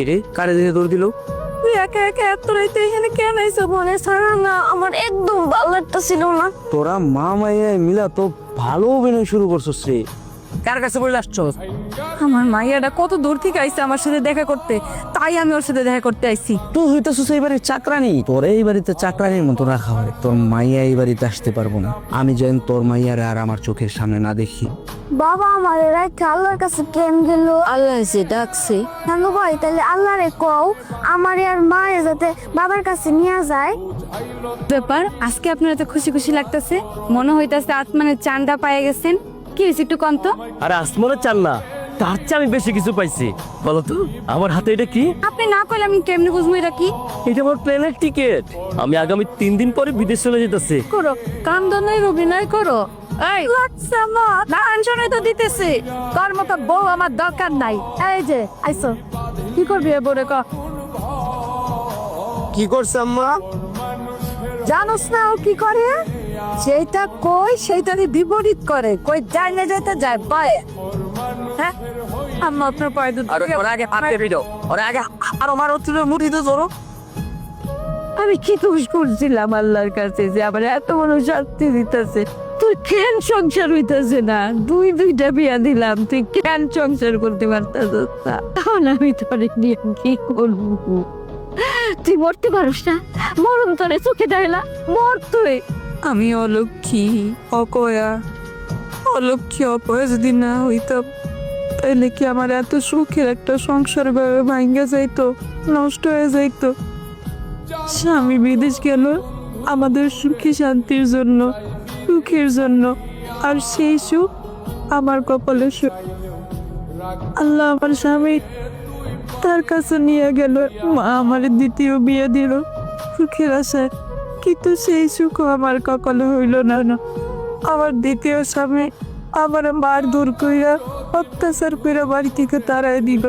এরে কারে দিকে দৌড় দিল? তুই একা একা এত রাইতে এখানে কেন আইসো বলে? ছাড়া না আমার একদম ভালো লাগতেছিল না। তোরা মা মাইয়ায় মিলা তো ভালো অভিনয় শুরু করছস রে। কার কাছে বলে আসছস? আমার মাইয়াটা কত দূর থেকে আইছে আমার সাথে দেখা করতে? তাই আমি ওর সাথে দেখা করতে আইছি। তুই হইতেছস এই বাড়ির চাকরানি? তোর এই বাড়িতে চাকরানির মতো রাখা হয়। তোর মাইয়া এই বাড়িতে আসতে পারব না। আমি যেন তোর মাইয়ারে আর আমার চোখের সামনে না দেখি। বাবা আমার এরাই আল্লাহর কাছে কেন গেল আল্লাহ এসে ডাকছে। নানু ভাই তাহলে আল্লাহরে কও আমার আর মায়ের যাতে বাবার কাছে নিয়ে যায়। ব্যাপার আজকে আপনার এত খুশি খুশি লাগতেছে? মনে হইতাছে আত্মানের চান্ডা পায়ে গেছেন। কি হয়েছে একটু কন্ত আরে আসমানের চান না তার চেয়ে আমি বেশি কিছু পাইছি। বলো তো আমার হাতে এটা কি? আপনি না করলে আমি কেমনে বুঝব এটা কি? এটা আমার প্লেনের টিকিট। আমি আগামী তিন দিন পরে বিদেশ চলে যেতেছি। করো কান্দনের অভিনয় করো। এই লাগছে আমার লাঞ্ছনে তো দিতেছে। তোর মতো বউ আমার দরকার নাই। এই যে আইসো। কি করবি এ বলে ক? কি করছে আম্মা? জানোস না ও কি করে? সেইটা কই সেইটারই বিপরীত করে। কই যায় না যেতে যায় পায়ে। হ্যাঁ? আম্মা আপনার পায়ে দুধ আর ওরা আগে হাতে ভিড়ো ওরা আগে আর আমার হচ্ছে মুঠিতে ধরো আমি কি দোষ করছিলাম আল্লাহর কাছে যে আমার এত বড় শাস্তি দিতেছে? তুই কেন সংসার হইতেছে না? দুই দুইটা বিয়া দিলাম, তুই কেন সংসার করতে পারতাস না? তাহলে আমি তোর নিয়ে কি করব? তুই মরতে পারস না? মরণ তোরে চোখে না। মর তুই। আমি অলক্ষী, অকয়া। অলক্ষী অপয়া যদি না হইতাম তাহলে কি আমার এত সুখের একটা সংসার ভাবে ভাঙ্গা যাইতো, নষ্ট হয়ে যাইতো? স্বামী বিদেশ গেল, আমাদের সুখী শান্তির জন্য সুখের জন্য। আর সেই সুখ আমার কপালে সুখ আল্লাহ আমার স্বামী তার কাছে নিয়ে গেল। মা আমার দ্বিতীয় বিয়ে দিল সুখের আশায়। কিন্তু সেই সুখ আমার কপালে হইল না না। আমার দ্বিতীয় স্বামী আমার মার দূর কইরা অত্যাচার কইরা বাড়ি থেকে তারাই দিল।